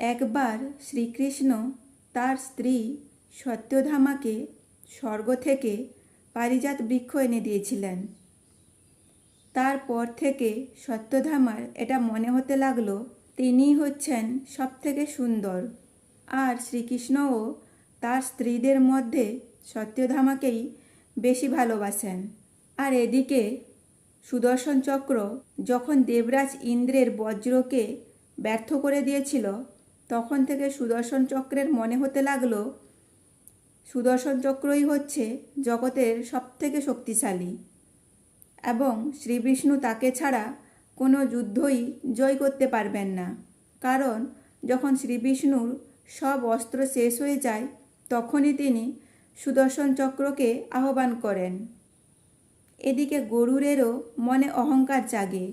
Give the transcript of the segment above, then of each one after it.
একবার শ্রীকৃষ্ণ তার স্ত্রী সত্যধামাকে স্বর্গ থেকে পারিজাত বৃক্ষ এনে দিয়েছিলেন। তারপর থেকে সত্যধামার এটা মনে হতে লাগল তিনিই হচ্ছেন সবথেকে সুন্দর। আর শ্রীকৃষ্ণও তার স্ত্রীদের মধ্যে সত্যধামাকেই বেশি ভালোবাসেন। আর এদিকে সুদর্শন চক্র যখন দেবরাজ ইন্দ্রের বজ্রকে ব্যর্থ করে দিয়েছিল তখন থেকে সুদর্শন চক্রের মনে হতে লাগল, সুদর্শন চক্রই হচ্ছে জগতের সবথেকে শক্তিশালী এবং শ্রীবিষ্ণু তাকে ছাড়া কোনো যুদ্ধই জয় করতে পারবেন না। কারণ যখন শ্রীবিষ্ণুর সব অস্ত্র শেষ হয়ে যায়, তখনই তিনি সুদর্শন চক্রকে আহ্বান করেন। এদিকে গরুরেরও মনে অহংকার জাগে।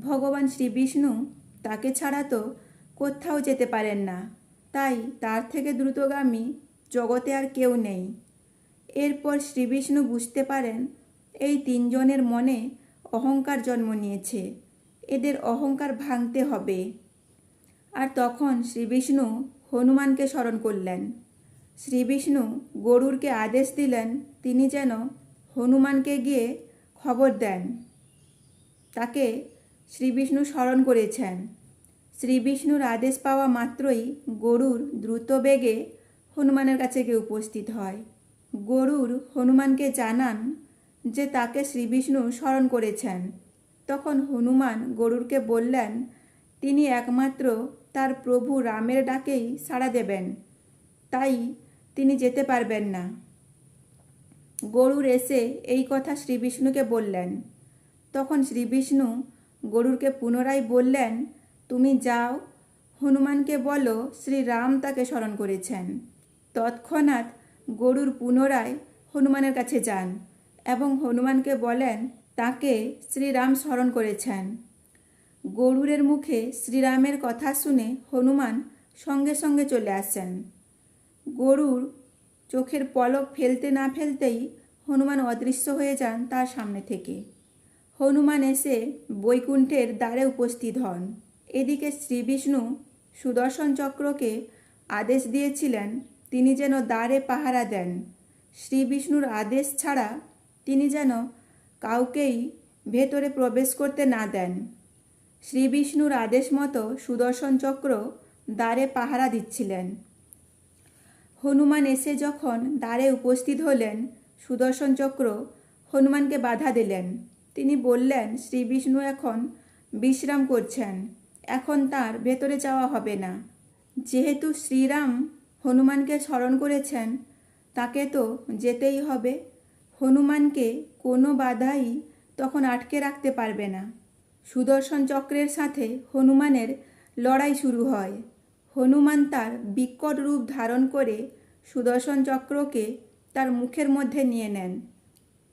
ভগবান শ্রীবিষ্ণু তাকে ছাড়া তো কোথাও যেতে পারেন না। তাই তার থেকে দ্রুতগামী জগতে আর কেউ নেই। এরপর শ্রীবিষ্ণু বুঝতে পারেন, এই তিনজনের মনে অহংকার জন্ম নিয়েছে। এদের অহংকার ভাঙতে হবে। আর তখন শ্রীবিষ্ণু হনুমানকে স্মরণ করলেন। শ্রীবিষ্ণু গরুরকে আদেশ দিলেন, তিনি যেন হনুমানকে গিয়ে খবর দেন। তাকে শ্রীবিষ্ণু স্মরণ করেছেন। শ্রীবিষ্ণুর আদেশ পাওয়া মাত্রই গরুর দ্রুত বেগে হনুমানের কাছে গিয়ে উপস্থিত হয়। গরুর হনুমানকে জানান যে তাকে শ্রীবিষ্ণু স্মরণ করেছেন। তখন হনুমান গরুরকে বললেন, তিনি একমাত্র তার প্রভু রামের ডাকেই সাড়া দেবেন। তাই তিনি যেতে পারবেন না। গরুর এসে এই কথা শ্রীবিষ্ণুকে বললেন। তখন শ্রীবিষ্ণু গরুরকে পুনরায় বললেন তুমি যাও। হনুমানকে বলো শ্রীরাম তাকে স্মরণ করেছেন। তৎক্ষণাৎ গরুর পুনরায় হনুমানের কাছে যান এবং হনুমানকে বলেন, তাকে শ্রীরাম স্মরণ করেছেন। গরুরের মুখে শ্রীরামের কথা শুনে হনুমান সঙ্গে সঙ্গে চলে আসেন। গরুর চোখের পলক ফেলতে না ফেলতেই হনুমান অদৃশ্য হয়ে যান তার সামনে থেকে। হনুমান এসে বৈকুণ্ঠের দ্বারে উপস্থিত হন। এদিকে শ্রীবিষ্ণু সুদর্শন চক্রকে আদেশ দিয়েছিলেন, তিনি যেন দ্বারে পাহারা দেন। শ্রীবিষ্ণুর আদেশ ছাড়া তিনি যেন কাউকেই ভেতরে প্রবেশ করতে না দেন। শ্রীবিষ্ণুর আদেশ মতো সুদর্শন চক্র দ্বারে পাহারা দিচ্ছিলেন। হনুমান এসে যখন দ্বারে উপস্থিত হলেন, সুদর্শন চক্র হনুমানকে বাধা দিলেন। তিনি বললেন, শ্রী বিষ্ণু এখন বিশ্রাম করছেন। এখন তার ভেতরে যাওয়া হবে না। যেহেতু শ্রীরাম হনুমানকে স্মরণ করেছেন, তাকে তো যেতেই হবে। হনুমানকে কোনো বাধাই তখন আটকে রাখতে পারবে না। সুদর্শন চক্রের সাথে হনুমানের লড়াই শুরু হয়। হনুমান তার বিকট রূপ ধারণ করে সুদর্শন চক্রকে তার মুখের মধ্যে নিয়ে নেন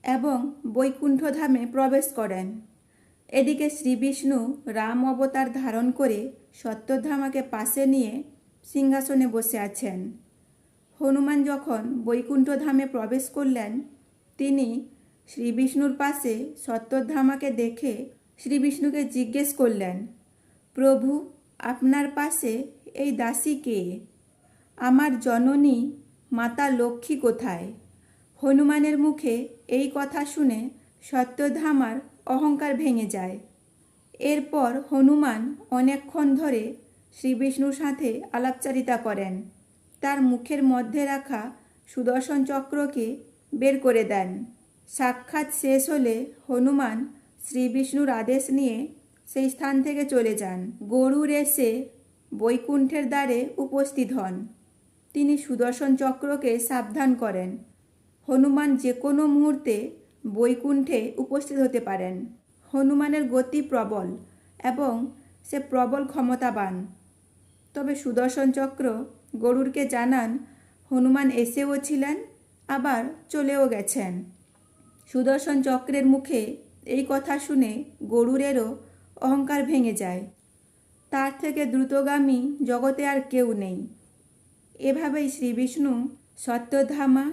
এবং বৈকুণ্ঠধামে প্রবেশ করেন। এদিকে শ্রীবিষ্ণু রাম অবতার ধারণ করে সত্যধামাকে পাশে নিয়ে সিংহাসনে বসে আছেন। হনুমান যখন বৈকুণ্ঠধামে প্রবেশ করলেন, তিনি শ্রীবিষ্ণুর পাশে সত্যধামাকে দেখে শ্রীবিষ্ণুকে জিজ্ঞেস করলেন, প্রভু, আপনার পাশে এই দাসী কে? আমার জননী মাতা লক্ষ্মী কোথায়? হনুমানের মুখে এই কথা শুনে সত্যধামার অহংকার ভেঙে যায়। এরপর হনুমান অনেকক্ষণ ধরে শ্রীবিষ্ণুর সাথে আলাপচারিতা করেন। তার মুখের মধ্যে রাখা সুদর্শন চক্রকে বের করে দেন। সাক্ষাৎ শেষ হলে হনুমান শ্রীবিষ্ণুর আদেশ নিয়ে সেই স্থান থেকে চলে যান। গরুর এসে বৈকুণ্ঠের দ্বারে উপস্থিত হন। তিনি সুদর্শন চক্রকে সাবধান করেন। হনুমান যে কোনো মুহূর্তে বৈকুণ্ঠে উপস্থিত হতে পারেন। হনুমানের গতি প্রবল এবং সে প্রবল ক্ষমতাবান। তবে সুদর্শন চক্র গরুরকে জানান, হনুমান এসেও ছিলেন, আবার চলেও গেছেন। সুদর্শন চক্রের মুখে এই কথা শুনে গরুরেরও অহংকার ভেঙে যায়। তার থেকে দ্রুতগামী জগতে আর কেউ নেই। এভাবেই শ্রীবিষ্ণু সত্যধামা,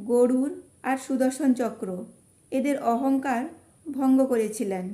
গরুর আর সুদর্শন চক্র এদের অহংকার ভঙ্গ করেছিলেন।